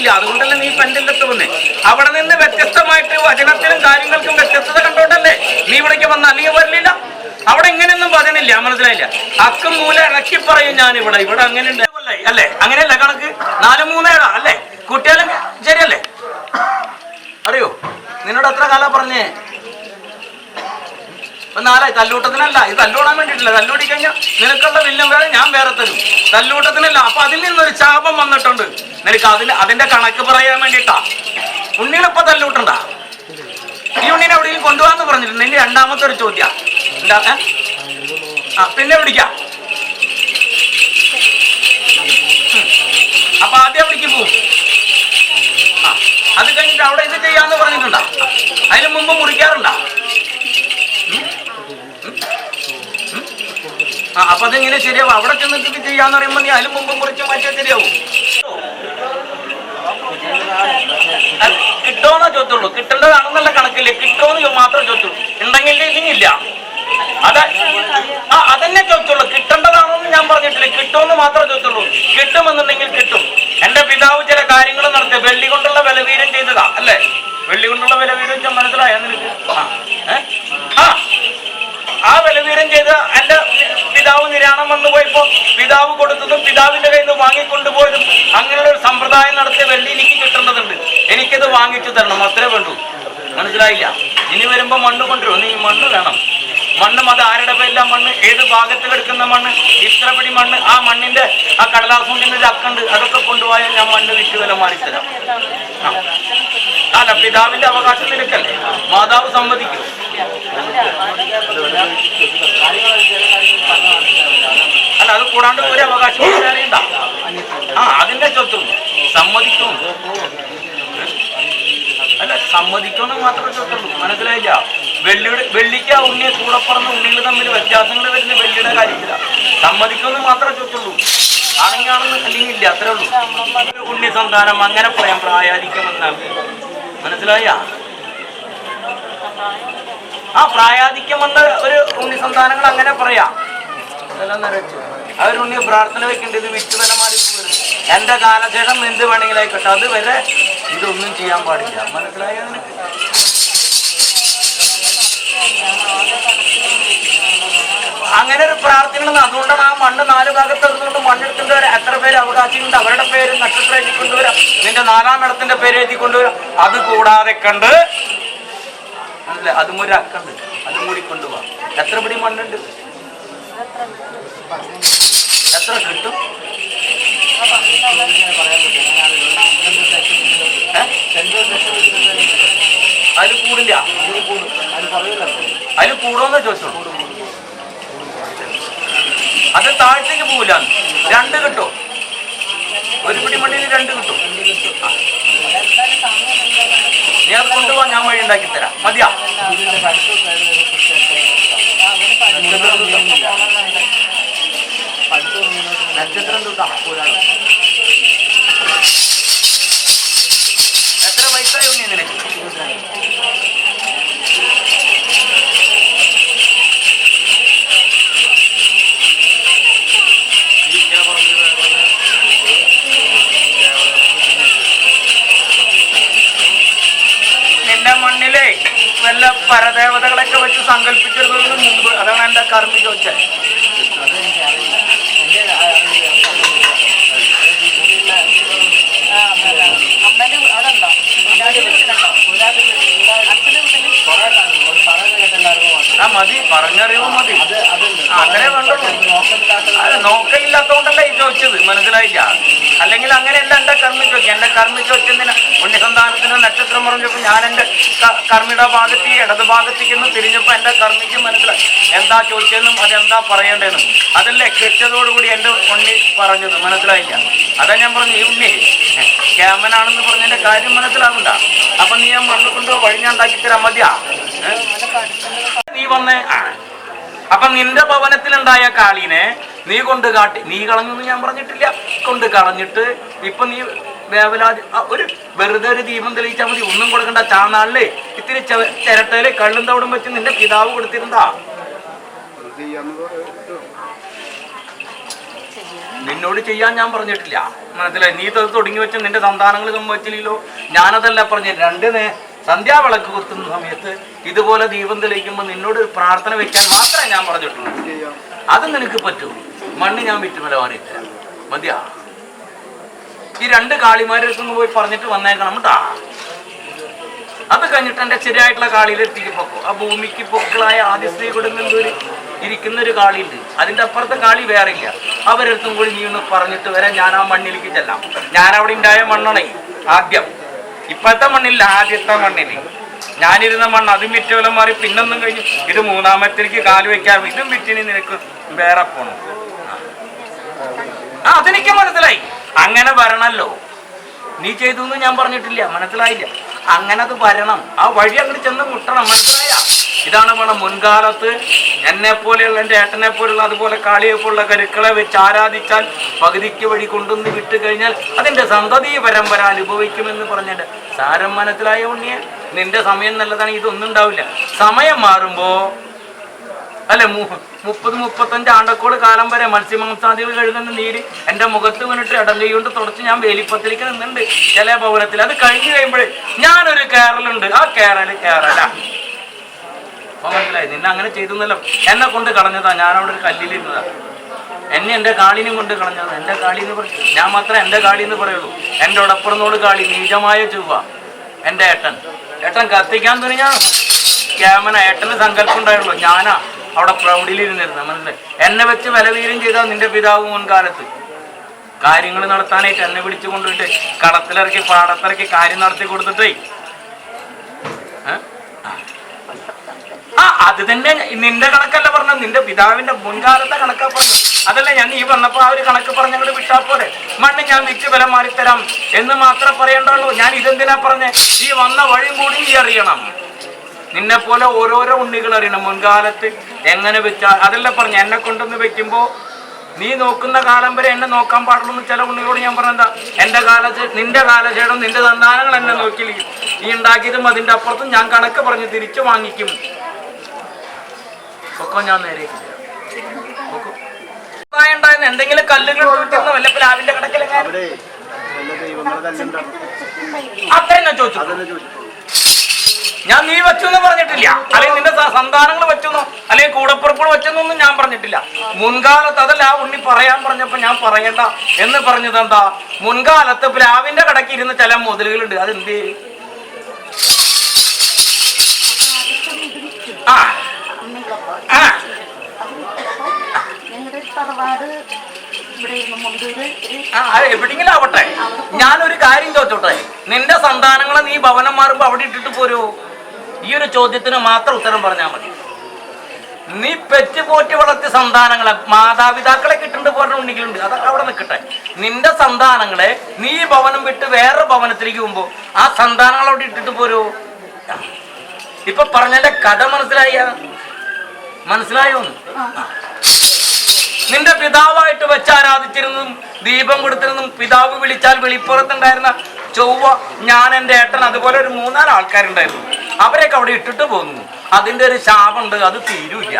പറഞ്ഞിട്ടില്ല അതുകൊണ്ടല്ലേ നീ പെൻഡിലെത്ത് വന്നേ? അവിടെ നിന്ന് വ്യത്യസ്തമായിട്ട് വചനത്തിനും കാര്യങ്ങൾക്കും വ്യത്യസ്തത കണ്ടോണ്ടല്ലേ നീ ഇവിടേക്ക് വന്ന? അല്ലെങ്കിൽ വരലില്ല? അവിടെ ഇങ്ങനെയൊന്നും വചനില്ല മനസ്സിലായില്ല. അക്കും മൂല ഇറക്കി പറയും ഞാൻ ഇവിടെ. ഇവിടെ അങ്ങനെ ഉണ്ട്. അല്ലേ? അങ്ങനെയല്ല കണക്ക്? നാല് മൂന്നേഴാ അല്ലേ? കുട്ടിയാലും ശരിയല്ലേ? അറിയോ? നിന്നോട് എത്ര കാലം പറഞ്ഞേ? ഇപ്പൊ നാലായി. തല്ലൂട്ടത്തിനല്ല. ഇത് തല്ലൂടാൻ വേണ്ടിയിട്ടില്ല. തല്ലൂടി കഴിഞ്ഞാൽ നിനക്കുള്ള വില്ലും വേറെ ഞാൻ വേറെ തരും. തല്ലൂട്ടത്തിനല്ല. അപ്പൊ അതിൽ നിന്നൊരു ശാപം വന്നിട്ടുണ്ട്. നിനക്ക് അതിൽ അതിന്റെ കണക്ക് പറയാൻ വേണ്ടിട്ടാ ഉണ്ണികളിപ്പോ തല്ലൂട്ടണ്ട. ഈ ഉണ്ണിനെ എവിടെയും കൊണ്ടുപോകാന്ന് പറഞ്ഞിട്ടുണ്ട് ഇനി രണ്ടാമത്തെ ഒരു ചോദ്യം? ആ പിന്നെ വിളിക്കാം. അപ്പൊ ആദ്യം അവിടേക്ക് പോവും. അത് കഴിഞ്ഞിട്ട് അവിടെ ഇത് ചെയ്യാന്ന് പറഞ്ഞിട്ടുണ്ടാ. അതിന് മുമ്പ് മുറിക്കാറുണ്ടാ. അപ്പൊ അതെങ്ങനെ ശരിയാവും? അവിടെ ചെന്നിട്ട് ചെയ്യാന്ന് പറയുമ്പോ നീ അതിലും മുമ്പും കുറച്ച് മാറ്റിയാൽ ശരിയാവും. കിട്ടുമെന്നോ ചോദിച്ചുള്ളൂ. കിട്ടേണ്ടതാണെന്നുള്ള കണക്കില്ല കിട്ടുമെന്ന് മാത്രം ചോദിച്ചുള്ളൂ. ഉണ്ടെങ്കിൽ ഇല്ല അതെ ആ അതന്നെ ചോദിച്ചുള്ളൂ. കിട്ടേണ്ടതാണെന്ന് ഞാൻ പറഞ്ഞിട്ടില്ല. കിട്ടുമെന്ന് മാത്രം ചോദിച്ചുള്ളൂ. കിട്ടുമെന്നുണ്ടെങ്കിൽ കിട്ടും. എന്റെ പിതാവ് ചില കാര്യങ്ങൾ നടത്തി. വെള്ളി കൊണ്ടുള്ള വിലവീരം ചെയ്തതാ. അല്ലേ? വെള്ളി കൊണ്ടുള്ള വിലവീരം മനസ്സിലായോ? ആ? ആ ബലവീരം ചെയ്ത് എന്റെ പിതാവ് നിര്യാണം വന്നു പോയപ്പോ പിതാവ് കൊടുത്തതും പിതാവിന്റെ കയ്യിൽ നിന്ന് വാങ്ങിക്കൊണ്ടുപോയതും അങ്ങനെയുള്ള ഒരു സമ്പ്രദായം നടത്തിയ വെള്ളി എനിക്ക് കിട്ടേണ്ടതുണ്ട്. എനിക്കത് വാങ്ങിച്ചു തരണം അത്രേ വേണ്ടു. മനസ്സിലായില്ല? ഇനി വരുമ്പോ മണ്ണ് കൊണ്ടുവരും നീ മണ്ണ് വേണം. മണ്ണും അത് ആരുടെ പേരില്ല മണ്ണ്? ഏത് ഭാഗത്ത് കിടക്കുന്ന മണ്ണ്? ഇത്ര പിടി മണ്ണ് ആ മണ്ണിന്റെ ആ കടലാസുണ്ടിന്റെ ഒരു അക്കണ്ട് അതൊക്കെ കൊണ്ടുപോയാൽ ഞാൻ മണ്ണ് വിറ്റ് വില മാറിത്തരാം. അല്ല പിതാവിന്റെ അവകാശം നിരക്കല്ലേ മാതാവ് സമ്മതിക്കും. അല്ല അത് കൂടാണ്ട് ഒരു അവകാശം അറിയണ്ട ആ അതിന്റെ ചൊത്തും സമ്മതിക്കും. അല്ല സമ്മതിക്കുമെന്ന് മാത്രമേ ചൊത്തുള്ളൂ മനസ്സിലായില്ല? വെള്ളിയുടെ വെള്ളിക്ക് ആ ഉണ്ണിയെ കൂടെ പറഞ്ഞ ഉണ്ണികൾ തമ്മിൽ വ്യത്യാസങ്ങൾ വരുന്ന വെള്ളിയുടെ കാര്യത്തില. സമ്മതിക്കുമെന്ന് മാത്രമേ ചൊത്തുള്ളൂ ആണെങ്കിൽ ആണെന്ന് അല്ലെങ്കിൽ ഇല്ല അത്രേ ഉള്ളൂ. ഉണ്ണി സന്താനം അങ്ങനെ പറയാം പ്രായാധിക്യമെന്നാൽ മനസ്സിലായ ആ പ്രായാധിക്യം വന്ന ഒരു ഉണ്ണി സന്താനങ്ങൾ അങ്ങനെ പറയാം. അവരുണ്ണി പ്രാർത്ഥന വെക്കേണ്ടത് പോകരുത് എന്റെ കാലശേഷം എന്ത് വേണമെങ്കിലായിക്കോട്ടെ അതുവരെ അത് വരെ ഇതൊന്നും ചെയ്യാൻ പാടില്ല. മനസ്സിലായോ അങ്ങനെ ഒരു പ്രാർത്ഥന. അതുകൊണ്ടാണ് ആ മണ്ണ് നാല് ഭാഗത്ത് എറിഞ്ഞുകൊണ്ട് മണ്ണെടുത്തിട്ട് എത്ര പേര് അവകാശികളുണ്ട് അവരുടെ പേര് നക്ഷത്രം എഴുതി കൊണ്ടുവരാം നിന്റെ നാലാം ഇടത്തിന്റെ പേര് എഴുതി കൊണ്ടുവരാം അത് കൂടാതെ കണ്ട് അല്ലേ? അതും ഒരു അക്കുണ്ട്. അതും കൂടി കൊണ്ടുപോവാം. എത്ര പിടി മണ്ണുണ്ട്? എത്ര കിട്ടും? അതിൽ കൂടില്ല. അതിൽ കൂടുമെന്ന് ചോദിച്ചോളൂ അത് താഴത്തേക്ക് പോവില്ല. രണ്ട് കിട്ടും. ഒരു പിടി മണ്ണിന് രണ്ട് കിട്ടും. നീ അത് ഞാൻ വഴി ഉണ്ടാക്കി തരാം. മതിയാ? നക്ഷത്രം തൊട്ടാ എത്ര വെച്ച് സങ്കല്പിച്ചിരുന്നതിന് മുമ്പ് അതാണ് എന്റെ കർമ്മി ചോദിച്ചത്. ആ മതി. പറഞ്ഞറിവ് മതി. അങ്ങനെ നോക്കയില്ലാത്തോണ്ടല്ലേ ഈ ചോദിച്ചത്. മനസ്സിലായില്ല. അല്ലെങ്കിൽ അങ്ങനെയല്ല എന്റെ കർമ്മി ചോദിക്കുക? എന്റെ കർമ്മി ചോദിക്കുന്നതിന് പുണ്യസന്താനത്തിന് നക്ഷത്രം പറഞ്ഞപ്പോൾ ഞാൻ എന്റെ ക- കർമ്മിയുടെ ഭാഗത്ത് ഇടത് ഭാഗത്തേക്ക് നിന്ന് തിരിഞ്ഞപ്പോൾ എന്റെ കർമ്മിക്ക് മനസ്സിലായി. എന്താ ചോദിച്ചതെന്നും അതെന്താ പറയേണ്ടതെന്നും. അതല്ലേ കൃത്യതോടുകൂടി എന്റെ ഉണ്ണി പറഞ്ഞത്. മനസ്സിലായില്ല. അതാ ഞാൻ പറഞ്ഞു ഈ ഉണ്ണി ക്യാമനാണെന്ന് പറഞ്ഞതിന്റെ കാര്യം മനസ്സിലാവണ്ട. അപ്പൊ നീ ആ മണ്ണ് കൊണ്ട് വഴിഞ്ഞാണ്ടാക്കി തരാൻ മതിയാ. നീ വന്നേ. അപ്പൊ നിന്റെ ഭവനത്തിലുണ്ടായ കാളീനെ നീ കൊണ്ട് കാട്ടി നീ കളഞ്ഞൊന്നും ഞാൻ പറഞ്ഞിട്ടില്ല. കൊണ്ട് കളഞ്ഞിട്ട് ഇപ്പൊ നീ വേവലാതി ഒരു വെറുതെ ഒരു ദീപം തെളിയിച്ചാൽ മതി ഒന്നും കൊടുക്കണ്ട ചാന്നാളിൽ. ഇത്തിരി ചിരട്ടയിൽ കള്ളും തവിടും വെച്ച് നിന്റെ പിതാവ് കൊടുത്തിരുന്നാ നിന്നോട് ചെയ്യാൻ ഞാൻ പറഞ്ഞിട്ടില്ല. മനസ്സിലായി? നീ തൊടുങ്ങി വെച്ച നിന്റെ സന്താനങ്ങൾ സംഭവിച്ചില്ലല്ലോ ഞാനതല്ല പറഞ്ഞു രണ്ട് സന്ധ്യാവിളക്ക് കുത്തുന്ന സമയത്ത് ഇതുപോലെ ദീപം തെളിയിക്കുമ്പോൾ നിന്നോട് പ്രാർത്ഥന വെക്കാൻ മാത്രമേ ഞാൻ പറഞ്ഞിട്ടുള്ളൂ. അത് നിനക്ക് പറ്റൂ. മണ്ണ് ഞാൻ വിറ്റുമല നിലവാറിയില്ല മതിയാ. ഈ രണ്ട് കാളിമാരെ അടുത്തൊന്ന് പോയി പറഞ്ഞിട്ട് വന്നേക്കണം അത് കഴിഞ്ഞിട്ട് എന്റെ ശരിയായിട്ടുള്ള കാളിയിലെത്തിക്ക് പൊക്കോ. ആ ഭൂമിക്ക് പൊക്കളായ ആദ്യ സ്ത്രീ ഇരിക്കുന്ന ഒരു കാളിയുണ്ട്. അതിന്റെ അപ്പുറത്തെ കാളി വേറെ ഇല്ല. അവരടുത്തും കൂടി നീ ഒന്ന് പറഞ്ഞിട്ട് വരെ. ഞാൻ ആ മണ്ണിലേക്ക് ചെല്ലാം. ഞാൻ അവിടെ ഉണ്ടായ മണ്ണണേ. ആദ്യം. ഇപ്പോഴത്തെ മണ്ണില്ല ആദ്യത്തെ മണ്ണിൽ ഞാനിരുന്ന മണ്ണ് അതും വിറ്റുവലം മാറി പിന്നൊന്നും കഴിഞ്ഞു ഇത് മൂന്നാമത്തേക്ക് കാൽ വെക്കാം ഇതും വിറ്റിന് നിനക്ക് വേറെ പോണം. ആ അതെനിക്ക് മനസ്സിലായി. അങ്ങനെ വരണല്ലോ. നീ ചെയ്തു എന്ന് ഞാൻ പറഞ്ഞിട്ടില്ല മനസ്സിലായില്ല. അങ്ങനെ അത് വരണം. ആ വഴി അങ്ങോട്ട് ചെന്ന് മുട്ടണം മനസ്സിലായ? ഇതാണ് വേണം മുൻകാലത്ത് എന്നെ പോലെയുള്ള എന്റെ ഏട്ടനെ പോലെയുള്ള അതുപോലെ കാളിയെ പോലുള്ള കരുക്കളെ വെച്ച് ആരാധിച്ചാൽ പകുതിക്ക് വഴി കൊണ്ടുവന്ന് വിട്ട് കഴിഞ്ഞാൽ അതിന്റെ സന്തതി പരമ്പര അനുഭവിക്കുമെന്ന് പറഞ്ഞിട്ട് സാരം മനസ്സിലായ ഉണ്ണിയെ? നിന്റെ സമയം നല്ലതാണ് ഇതൊന്നും ഉണ്ടാവില്ല. സമയം മാറുമ്പോ അല്ലെ മുപ്പത് മുപ്പത്തഞ്ച് ആണ്ടക്കോട് കാലം വരെ മത്സ്യമാംസാദികൾ കഴുകുന്ന നീര് എന്റെ മുഖത്ത് വീണിട്ട് ഇടം കൊണ്ട് തുടച്ച് ഞാൻ വേലിപ്പത്തിലേക്ക് നിന്നുണ്ട് ചില ഭവനത്തിൽ. അത് കഴിഞ്ഞു കഴിയുമ്പോഴേ ഞാനൊരു കേരളുണ്ട് ആ കേരള കേരള മനസ്സിലായി. നിന്നെ അങ്ങനെ ചെയ്തെന്നല്ലോ. എന്നെ കൊണ്ട് കളഞ്ഞതാ. ഞാൻ അവിടെ ഒരു കല്ലിലിരുന്നതാ എന്നെ എന്റെ കാളിനും കൊണ്ട് കളഞ്ഞത്. എന്റെ കാളി എന്ന് പറയും ഞാൻ മാത്രം എന്റെ കാളി എന്ന് പറയുള്ളൂ. എന്റെ ഉടപ്പുറന്നോട് കാളി നീചമായ ചൊവ്വ. എന്റെ ഏട്ടൻ. ഏട്ടൻ കത്തിക്കാൻ തുനിഞ്ഞ ക്യാമന ഏട്ടന് സങ്കല്പം ഉണ്ടായുള്ളൂ. ഞാനാ അവിടെ പ്രൗഢിലിരുന്നിരുന്നത് മനസ്സിലായി? എന്നെ വെച്ച് വിലവീരും ചെയ്താൽ നിന്റെ പിതാവ് മുൻകാലത്ത്. കാര്യങ്ങൾ നടത്താനായിട്ട് എന്നെ വിളിച്ചു കൊണ്ടുപോയിട്ട് കളത്തിലിറക്കി പാടത്തിറക്കി കാര്യം നടത്തി കൊടുത്തിട്ടേ? ആ അത് തന്നെ നിന്റെ കണക്കല്ല പറഞ്ഞത്. നിന്റെ പിതാവിന്റെ മുൻകാലത്തെ കണക്കാ പറഞ്ഞു അതല്ല ഞാൻ നീ വന്നപ്പോ ആ ഒരു കണക്ക് പറഞ്ഞങ്ങോട് വിട്ടാ പോലെ മണ്ണ് ഞാൻ വിറ്റ് വില മാറിത്തരാം എന്ന് മാത്രം പറയേണ്ടുള്ളൂ ഞാൻ ഇതെന്തിനാ പറഞ്ഞേ? ഈ വന്ന വഴിയും കൂടി നീ അറിയണം. നിന്നെ പോലെ ഓരോരോ ഉണ്ണികൾ അറിയണം. മുൻകാലത്ത് എങ്ങനെ വെച്ചാൽ അതല്ല പറഞ്ഞു എന്നെ കൊണ്ടൊന്ന് വെക്കുമ്പോ നീ നോക്കുന്ന കാലം വരെ എന്നെ നോക്കാൻ പാടുള്ളൂ ചില ഉണ്ണികളോട് ഞാൻ പറഞ്ഞെന്താ? എന്റെ കാലത്ത് നിന്റെ കാലശേഷം നിന്റെ സന്താനങ്ങൾ എന്നെ നോക്കിയിരിക്കും. നീ ഉണ്ടാക്കിയതും അതിന്റെ അപ്പുറത്തും ഞാൻ കണക്ക് പറഞ്ഞ് തിരിച്ചു വാങ്ങിക്കും. ഒക്കെ ഞാൻ നേരെ ഉണ്ടായിരുന്ന എന്തെങ്കിലും കല്ലുകൾ വല്ല പ്ലാവിന്റെ കടക്കിലെങ്ങാനും ഞാൻ ചോദിച്ചു. ഞാൻ നീ വെച്ചു എന്ന് പറഞ്ഞിട്ടില്ല. അല്ലെങ്കിൽ നിന്റെ സന്താനങ്ങൾ വെച്ചെന്നോ അല്ലെങ്കിൽ കൂടപ്പുറപ്പുകൾ വെച്ചെന്നൊന്നും ഞാൻ പറഞ്ഞിട്ടില്ല. മുൻകാലത്ത് അതല്ല ഉണ്ണി പറയാൻ പറഞ്ഞപ്പോ ഞാൻ പറയണ്ട എന്ന് പറഞ്ഞത് എന്താ? മുൻകാലത്ത് പ്ലാവിന്റെ കടക്കിരുന്ന് ചില മുതലുകളുണ്ട്. അതെന്ത്? തറവാട് ആ, എവിടെയെങ്കിലും ആവട്ടെ. ഞാനൊരു കാര്യം ചോദിച്ചോട്ടെ? നിന്റെ സന്താനങ്ങളെ നീ ഭവനം മാറുമ്പോ അവിടെ ഇട്ടിട്ട് പോരൂ. ഈ ഒരു ചോദ്യത്തിന് മാത്രം ഉത്തരം പറഞ്ഞാൽ മതി. നീ പെറ്റ് പോറ്റി വളർത്തിയ സന്താനങ്ങളെ മാതാപിതാക്കളെ കിട്ടുന്നുണ്ട് പറഞ്ഞ ഉണ്ടെങ്കിലുണ്ട്. അതൊക്കെ അവിടെ നിൽക്കട്ടെ. നിന്റെ സന്താനങ്ങളെ നീ ഭവനം വിട്ട് വേറെ ഭവനത്തിലേക്ക് പോകുമ്പോ ആ സന്താനങ്ങൾ അവിടെ ഇട്ടിട്ട് പോരൂ. ഇപ്പൊ പറഞ്ഞതിന്റെ കഥ മനസ്സിലായ മനസ്സിലായോ നിന്റെ പിതാവായിട്ട് വെച്ച് ആരാധിച്ചിരുന്നതും ദീപം കൊടുത്തിരുന്നതും പിതാവ് വിളിച്ചാൽ വെളിപ്പുറത്തുണ്ടായിരുന്ന ചൊവ്വ ഞാൻ എന്റെ ഏട്ടൻ അതുപോലെ ഒരു മൂന്നാൽ ആൾക്കാരുണ്ടായിരുന്നു അവരെയൊക്കെ അവിടെ ഇട്ടിട്ട് പോന്നു. അതിന്റെ ഒരു ശാപമുണ്ട് അത് തീരൂല്ല.